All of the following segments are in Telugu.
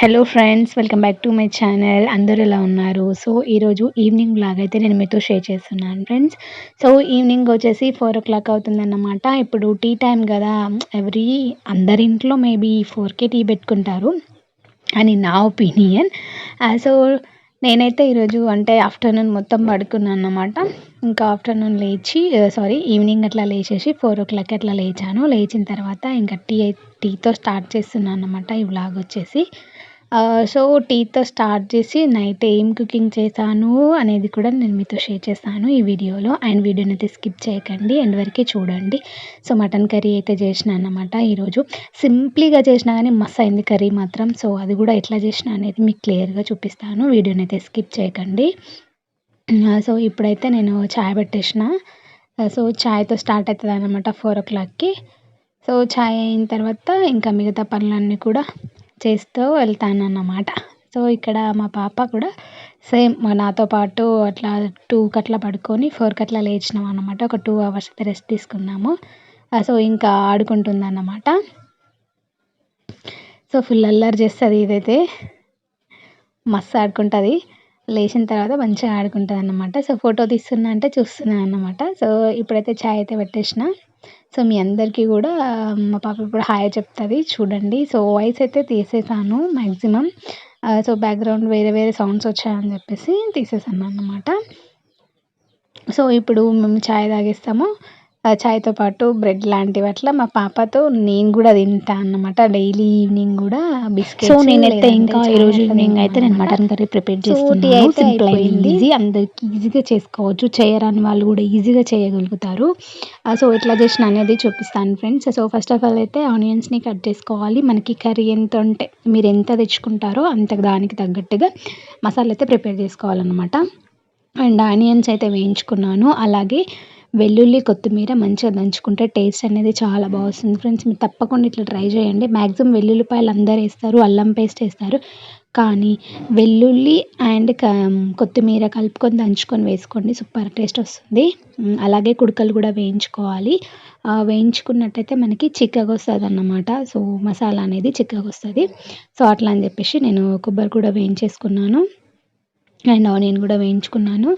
Hello friends welcome back to my channel అందరూ ఎలా ఉన్నారు? సో ఈరోజు ఈవినింగ్ బ్లాగ్ అయితే నేను మీతో షేర్ చేస్తున్నాను ఫ్రెండ్స్ సో ఈవినింగ్ వచ్చేసి ఫోర్ ఓ క్లాక్ అవుతుందన్నమాట. ఇప్పుడు టీ టైం కదా. ఎవ్రీ అందరి ఇంట్లో మేబీ ఫోర్కే టీ పెట్టుకుంటారు అని నా ఒపీనియన్ సో uh, నేనైతే ఈరోజు అంటే ఆఫ్టర్నూన్ మొత్తం పడుకున్నాను అన్నమాట ఇంకా ఆఫ్టర్నూన్ లేచి uh, సారీ ఈవినింగ్ అట్లా లేచేసి ఫోర్ ఓ క్లాక్ అట్లా లేచాను. లేచిన తర్వాత ఇంకా టీ టీతో స్టార్ట్ చేస్తున్నాను అన్నమాట ఈ వ్లాగ్ వచ్చేసి. సో టీతో స్టార్ట్ చేసి నైట్ ఏం కుకింగ్ చేశాను అనేది కూడా నేను మీతో షేర్ చేస్తాను ఈ వీడియోలో. అండ్ వీడియోని అయితే స్కిప్ చేయకండి ఎండ్ వరకే చూడండి. సో మటన్ కర్రీ అయితే చేసిన అన్నమాట ఈరోజు. సింప్లీగా చేసినా కానీ మస్తు అయింది కర్రీ మాత్రం. సో అది కూడా ఎట్లా చేసిన అనేది మీకు క్లియర్గా చూపిస్తాను. వీడియోని అయితే స్కిప్ చేయకండి. సో ఇప్పుడైతే నేను చాయ్ పెట్టేసిన. సో చాయ్తో స్టార్ట్ అవుతుంది అనమాట ఫోర్ ఓ క్లాక్కి సో చాయ్ అయిన తర్వాత ఇంకా మిగతా పనులన్నీ కూడా చేస్తూ వెళ్తానన్నమాట. సో ఇక్కడ మా పాప కూడా సేమ్ నాతో పాటు అట్లా టూకి అట్లా పడుకొని ఫోర్కి అట్లా లేచినాం అనమాట ఒక టూ అవర్స్ అయితే రెస్ట్ తీసుకున్నాము. సో ఇంకా ఆడుకుంటుంది అన్నమాట సో ఫుల్ అల్లరి చేస్తుంది ఇదైతే. మస్తు ఆడుకుంటుంది. లేచిన తర్వాత మంచిగా ఆడుకుంటుంది అన్నమాట సో ఫోటో తీస్తున్నా అంటే చూస్తున్నాను అన్నమాట. సో ఇప్పుడైతే ఛాయ్ అయితే పెట్టేసిన. సో మీ అందరికీ కూడా మా పాప ఇప్పుడు హాయ్ చెప్తుంది చూడండి. సో వాయిస్ అయితే తీసేసాను మ్యాక్సిమం సో బ్యాక్గ్రౌండ్ వేరే వేరే సౌండ్స్ వచ్చాయని చెప్పేసి తీసేసాను అన్నమాట. సో ఇప్పుడు మేము ఛాయ్ తాగేస్తాము. చాయ్తో పాటు బ్రెడ్ లాంటివి అట్లా మా పాపతో నేను కూడా తింటా అన్నమాట. డైలీ ఈవినింగ్ కూడా బిస్కెట్ సో నేనైతే ఇంకా ఈరోజు ఈవినింగ్ అయితే నేను మటన్ కర్రీ ప్రిపేర్ చేస్తున్నాను. సింపుల్ ఈజీ అందరికి ఈజీగా చేసుకోవచ్చు. చేయరాని వాళ్ళు కూడా ఈజీగా చేయగలుగుతారు. సో ఎట్లా చేసిన అనేది చూపిస్తాను friends. So first of all అయితే ఆనియన్స్ని కట్ చేసుకోవాలి. మనకి కర్రీ ఎంత ఉంటే మీరు ఎంత తెచ్చుకుంటారో అంత దానికి తగ్గట్టుగా మసాలా అయితే ప్రిపేర్ చేసుకోవాలన్నమాట. అండ్ ఆనియన్స్ అయితే వేయించుకున్నాను. అలాగే వెల్లుల్లి కొత్తిమీర మంచిగా దంచుకుంటే టేస్ట్ అనేది చాలా బాగుంది ఫ్రెండ్స్ మీరు తప్పకుండా ఇట్లా ట్రై చేయండి. మ్యాక్సిమం వెల్లుల్లిపాయలు అందరు వేస్తారు అల్లం పేస్ట్ వేస్తారు. కానీ వెల్లుల్లి అండ్ కొత్తిమీర కలుపుకొని దంచుకొని వేసుకోండి. సూపర్ టేస్ట్ వస్తుంది. అలాగే కుడకలు కూడా వేయించుకోవాలి. వేయించుకున్నట్టయితే మనకి చిక్కగా వస్తుంది అన్నమాట సో మసాలా అనేది చిక్కగా వస్తుంది. సో అట్లా అని చెప్పేసి నేను కొబ్బరి కూడా వేయించేసుకున్నాను. అండ్ ఆనియన్ కూడా వేయించుకున్నాను.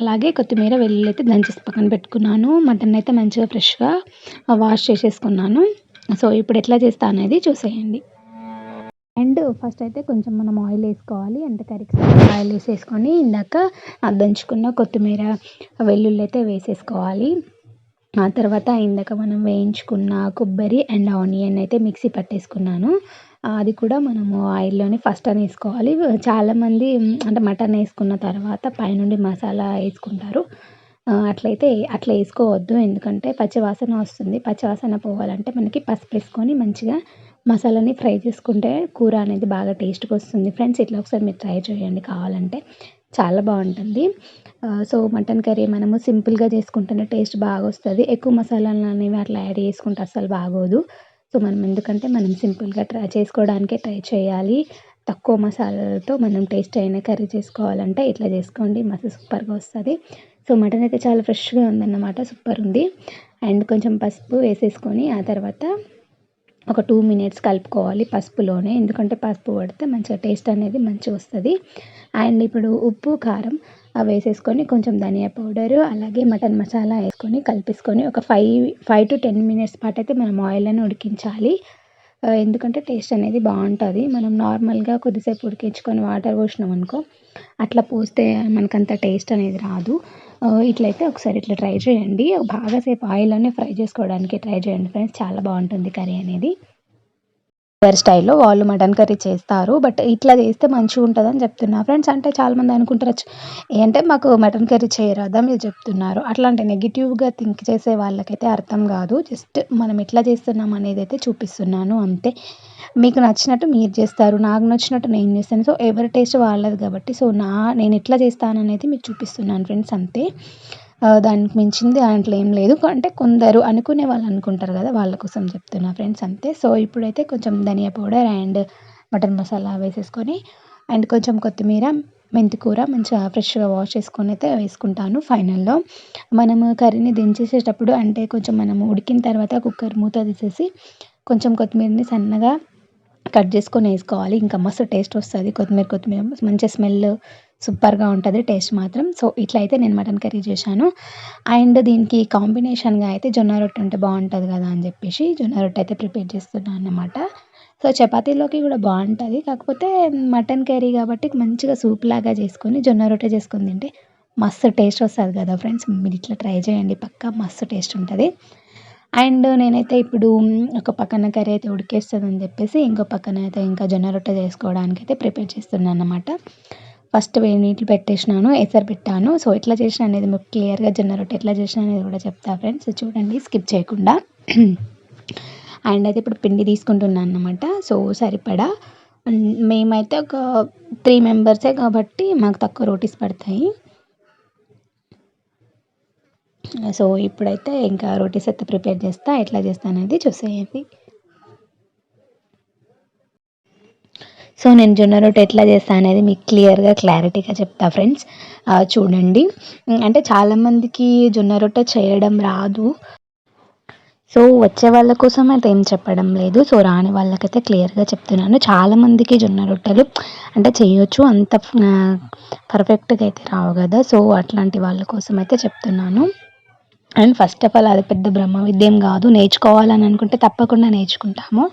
అలాగే కొత్తిమీర వెల్లుల్లి అయితే దంచేసి పక్కన పెట్టుకున్నాను. మటన్ అయితే మంచిగా ఫ్రెష్గా వాష్ చేసేసుకున్నాను. సో ఇప్పుడు ఎట్లా చేస్తా అనేది చూసేయండి. అండ్ ఫస్ట్ అయితే కొంచెం మనం ఆయిల్ వేసుకోవాలి. అంటే కర్రీకి ఆయిల్ వేసేసుకొని ఇందాక దంచుకున్న కొత్తిమీర వెల్లుల్లి అయితే వేసేసుకోవాలి. ఆ తర్వాత ఇందాక మనం వేయించుకున్న కొబ్బరి అండ్ ఆనియన్ అయితే మిక్సీ పట్టేసుకున్నాను. అది కూడా మనము ఆయిల్లోనే ఫస్ట్ అని వేసుకోవాలి. చాలామంది అంటే మటన్ వేసుకున్న తర్వాత పైనుండి మసాలా వేసుకుంటారు. అట్లయితే అట్లా వేసుకోవద్దు. ఎందుకంటే పచ్చివాసన వస్తుంది. పచ్చివాసన పోవాలంటే మనకి పసుపు వేసుకొని మంచిగా మసాలాని ఫ్రై చేసుకుంటే కూర అనేది బాగా టేస్ట్గా వస్తుంది. ఫ్రెండ్స్ ఇట్లా ఒకసారి మీరు ట్రై చేయండి కావాలంటే. చాలా బాగుంటుంది. సో మటన్ కర్రీ మనము సింపుల్గా చేసుకుంటేనే టేస్ట్ బాగా వస్తుంది. ఎక్కువ మసాలాలు అనేవి అట్లా యాడ్ చేసుకుంటే అస్సలు బాగోదు. సో మనం ఎందుకంటే మనం సింపుల్గా ట్రై చేసుకోవడానికే ట్రై చేయాలి. తక్కువ మసాలాలతో మనం టేస్ట్ అయిన కర్రీ చేసుకోవాలంటే ఇట్లా చేసుకోండి మస్తు సూపర్గా వస్తుంది. సో మటన్ అయితే చాలా ఫ్రెష్గా ఉందన్నమాట సూపర్ ఉంది. అండ్ కొంచెం పసుపు వేసేసుకొని ఆ తర్వాత ఒక టూ మినిట్స్ కలుపుకోవాలి పసుపులోనే. ఎందుకంటే పసుపు పడితే మంచిగా టేస్ట్ అనేది మంచిగా వస్తుంది. అండ్ ఇప్పుడు ఉప్పు కారం అవి వేసేసుకొని కొంచెం ధనియా పౌడరు అలాగే మటన్ మసాలా వేసుకొని కలిపేసుకొని ఒక five five to ten minutes పాటు అయితే మనం ఆయిల్ని ఉడికించాలి. ఎందుకంటే టేస్ట్ అనేది బాగుంటుంది. మనం నార్మల్గా కొద్దిసేపు ఉడికించుకొని వాటర్ పోసినాం అనుకో అట్లా పోస్తే మనకంత టేస్ట్ అనేది రాదు. ఇట్లయితే ఒకసారి ఇట్లా ట్రై చేయండి. బాగా సేపు ఆయిల్లోనే ఫ్రై చేసుకోవడానికి ట్రై చేయండి ఫ్రెండ్స్. చాలా బాగుంటుంది కర్రీ అనేది. వేరే స్టైల్లో వాళ్ళు మటన్ కర్రీ చేస్తారు. బట్ ఇట్లా చేస్తే మంచిగా ఉంటుంది అని చెప్తున్నా. ఫ్రెండ్స్ అంటే చాలామంది అనుకుంటారు ఏంటంటే మాకు మటన్ కర్రీ చేయరాదా మీరు చెప్తున్నారు. అట్లాంటి నెగిటివ్గా థింక్ చేసే వాళ్ళకైతే అర్థం కాదు. జస్ట్ మనం ఎట్లా చేస్తున్నాం అనేది అయితే చూపిస్తున్నాను. అంతే. మీకు నచ్చినట్టు మీరు చేస్తారు. నాకు నచ్చినట్టు నేను చేస్తాను. సో ఎవరి టేస్ట్ వాళ్ళది కాబట్టి. సో నా నేను ఎట్లా చేస్తాననేది మీకు చూపిస్తున్నాను ఫ్రెండ్స్ అంతే. దానికి మించింది దాంట్లో ఏం లేదు. అంటే కొందరు అనుకునే వాళ్ళు అనుకుంటారు కదా వాళ్ళ కోసం చెప్తున్నా ఫ్రెండ్స్ అంతే. సో ఇప్పుడైతే కొంచెం ధనియా పౌడర్ అండ్ మటన్ మసాలా వేసేసుకొని అండ్ కొంచెం కొత్తిమీర మెంతి కూర మంచిగా ఫ్రెష్గా వాష్ చేసుకొని అయితే వేసుకుంటాను ఫైనల్లో. మనము కర్రీని దించేసేటప్పుడు అంటే కొంచెం మనం ఉడికిన తర్వాత కుక్కర్ మూత తీసేసి కొంచెం కొత్తిమీరని సన్నగా కట్ చేసుకొని వేసుకోవాలి. ఇంకా మస్తు టేస్ట్ వస్తుంది. కొత్తిమీర కొత్తిమీర మంచి స్మెల్ సూపర్గా ఉంటుంది టేస్ట్ మాత్రం. సో ఇట్లా అయితే నేను మటన్ కర్రీ చేశాను. అండ్ దీనికి కాంబినేషన్గా అయితే జొన్న రొట్టె ఉంటే బాగుంటుంది కదా అని చెప్పేసి జొన్న రొట్టె అయితే ప్రిపేర్ చేస్తున్నాను అనమాట సో చపాతీలోకి కూడా బాగుంటుంది. కాకపోతే మటన్ కర్రీ కాబట్టి మంచిగా సూప్ లాగా చేసుకొని జొన్న రొట్టె చేసుకొని తింటే మస్తు టేస్ట్ వస్తుంది కదా ఫ్రెండ్స్. మీరు ఇట్లా ట్రై చేయండి పక్కా మస్తు టేస్ట్ ఉంటుంది. అండ్ నేనైతే ఇప్పుడు ఒక పక్కన కర్రీ అయితే ఉడికేస్తుందని చెప్పేసి ఇంకో పక్కన అయితే ఇంకా జొన్న రొట్టె చేసుకోవడానికి అయితే ప్రిపేర్ చేస్తున్నాను అనమాట ఫస్ట్ వేడి నీళ్ళు పెట్టేసినాను ఎసరు పెట్టాను. సో ఎట్లా చేసిన అనేది మీకు క్లియర్గా జొన్న రొట్టె ఎట్లా చేసిన అనేది కూడా చెప్తా ఫ్రెండ్స్ చూడండి స్కిప్ చేయకుండా. అండ్ అయితే ఇప్పుడు పిండి తీసుకుంటున్నాను అనమాట సో సరిపడా. మేమైతే ఒక త్రీ మెంబర్సే కాబట్టి మాకు తక్కువ రోటీస్ పడతాయి. సో ఇప్పుడైతే ఇంకా రోటీస్ అయితే ప్రిపేర్ చేస్తా ఎట్లా చేస్తా అనేది చూసేయండి. సో నేను జొన్న రొట్టె ఎట్లా చేస్తాను అనేది మీకు క్లియర్గా క్లారిటీగా చెప్తా ఫ్రెండ్స్. చూడండి. అంటే చాలామందికి జొన్న రొట్టె చేయడం రాదు. సో వచ్చే వాళ్ళ కోసం అయితే ఏం చెప్పడం లేదు. సో రాని వాళ్ళకైతే క్లియర్గా చెప్తున్నాను. చాలామందికి జొన్న రొట్టెలు అంటే చేయొచ్చు. అంత పర్ఫెక్ట్గా అయితే రావు కదా. సో అట్లాంటి వాళ్ళ కోసం అయితే చెప్తున్నాను. అండ్ ఫస్ట్ ఆఫ్ ఆల్ అది పెద్ద బ్రహ్మ విద్యం కాదు. నేర్చుకోవాలని అనుకుంటే తప్పకుండా నేర్చుకుంటాము.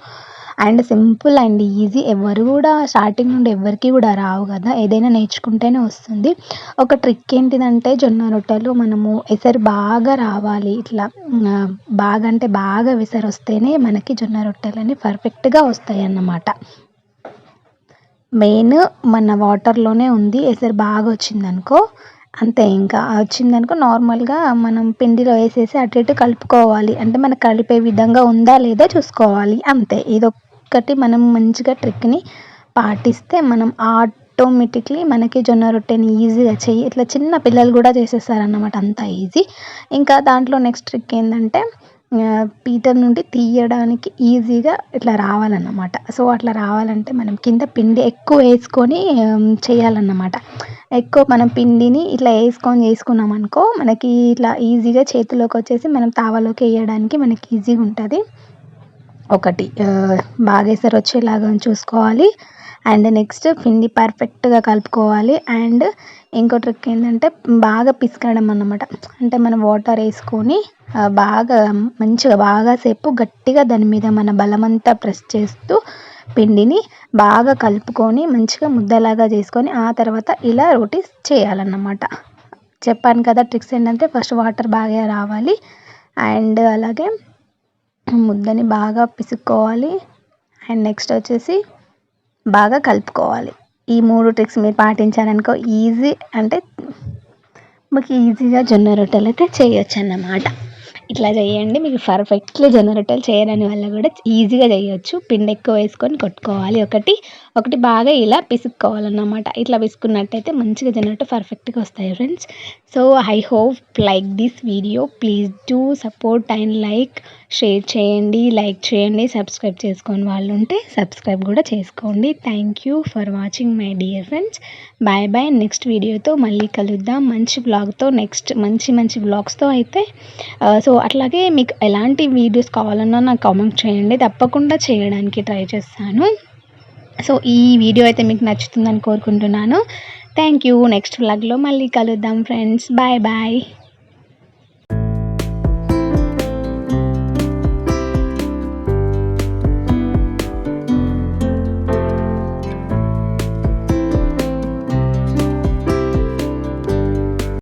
And simple and easy. ఎవరు కూడా స్టార్టింగ్ నుండి ఎవరికి కూడా రావు కదా ఏదైనా నేర్చుకుంటేనే వస్తుంది. ఒక ట్రిక్ ఏంటిదంటే జొన్న రొట్టెలు మనము ఎసరు బాగా రావాలి. ఇట్లా బాగా అంటే బాగా విసరు వస్తేనే మనకి జొన్న రొట్టెలని పర్ఫెక్ట్గా వస్తాయి అన్నమాట మెయిన్ మన వాటర్లోనే ఉంది ఎసరు బాగా వచ్చిందనుకో అంతే ఇంకా. వచ్చిందనుకో నార్మల్గా మనం పిండిలో వేసేసి అటు ఇటు కలుపుకోవాలి. అంటే మనకు కలిపే విధంగా ఉందా లేదా చూసుకోవాలి. అంతే. ఇదొక్కటి మనం మంచిగా ట్రిక్ని పాటిస్తే మనం ఆటోమేటిక్లీ మనకి జొన్న రొట్టెని ఈజీగా చెయ్యి. ఇట్లా చిన్న పిల్లలు కూడా చేసేస్తారన్నమాట. అంత ఈజీ. ఇంకా దాంట్లో నెక్స్ట్ ట్రిక్ ఏంటంటే పీట నుండి తీయడానికి ఈజీగా ఇట్లా రావాలన్నమాట. సో అట్లా రావాలంటే మనం కింద పిండి ఎక్కువ వేసుకొని చేయాలన్నమాట. ఎక్కువ మనం పిండిని ఇట్లా వేసుకొని చేసుకున్నాం అనుకో మనకి ఇట్లా ఈజీగా చేతిలోకి వచ్చేసి మనం తావలోకి వేయడానికి మనకి ఈజీగా ఉంటుంది. ఒకటి బాగా ఎసరు వచ్చేలాగా చూసుకోవాలి. అండ్ నెక్స్ట్ పిండి పర్ఫెక్ట్గా కలుపుకోవాలి. అండ్ ఇంకో ట్రిక్ ఏంటంటే బాగా పిసకడం అన్నమాట. అంటే మనం వాటర్ వేసుకొని బాగా మంచిగా బాగా సేపు గట్టిగా దాని మీద మన బలమంతా ప్రెస్ చేస్తూ పిండిని బాగా కలుపుకొని మంచిగా ముద్దలాగా చేసుకొని ఆ తర్వాత ఇలా రోటీస్ చేయాలన్నమాట. చెప్పాను కదా ట్రిక్స్ ఏంటంటే ఫస్ట్ వాటర్ బాగా రావాలి. అండ్ అలాగే ముద్దని బాగా పిసుక్కోవాలి. అండ్ నెక్స్ట్ వచ్చేసి బాగా కలుపుకోవాలి. ఈ మూడు ట్రిక్స్ మీరు పాటించారనుకో ఈజీ అంటే మీకు ఈజీగా జొన్న రొట్టెలు అయితే చేయొచ్చు అన్నమాట ఇట్లా చేయండి మీకు పర్ఫెక్ట్లీ జొన్న రొట్టెలు చేయడానికి వల్ల కూడా ఈజీగా చేయొచ్చు. పిండి ఎక్కువ వేసుకొని కొట్టుకోవాలి. ఒకటి ఒకటి బాగా ఇలా పిసుక్కోవాలన్నమాట. ఇట్లా పిసుకున్నట్టయితే మంచిగా జొన్న రొట్టె పర్ఫెక్ట్గా వస్తాయి friends so I hope like this video please do support and like share చేయండి లైక్ చేయండి సబ్స్క్రైబ్ చేసుకొని వాళ్ళు ఉంటే సబ్స్క్రైబ్ కూడా చేసుకోండి. Thank you for watching my dear friends bye bye next వీడియోతో మళ్ళీ కలుద్దాం. మంచి బ్లాగ్తో నెక్స్ట్ మంచి మంచి బ్లాగ్స్తో అయితే uh, సో అట్లాగే మీకు ఎలాంటి వీడియోస్ కావాలన్నా నాకు కామెంట్ చేయండి. తప్పకుండా చేయడానికి ట్రై చేస్తాను. సో ఈ వీడియో అయితే మీకు నచ్చుతుందని కోరుకుంటున్నాను. Thank you. నెక్స్ట్ వ్లాగ్లో మళ్ళీ కలుద్దాం ఫ్రెండ్స్. Bye bye.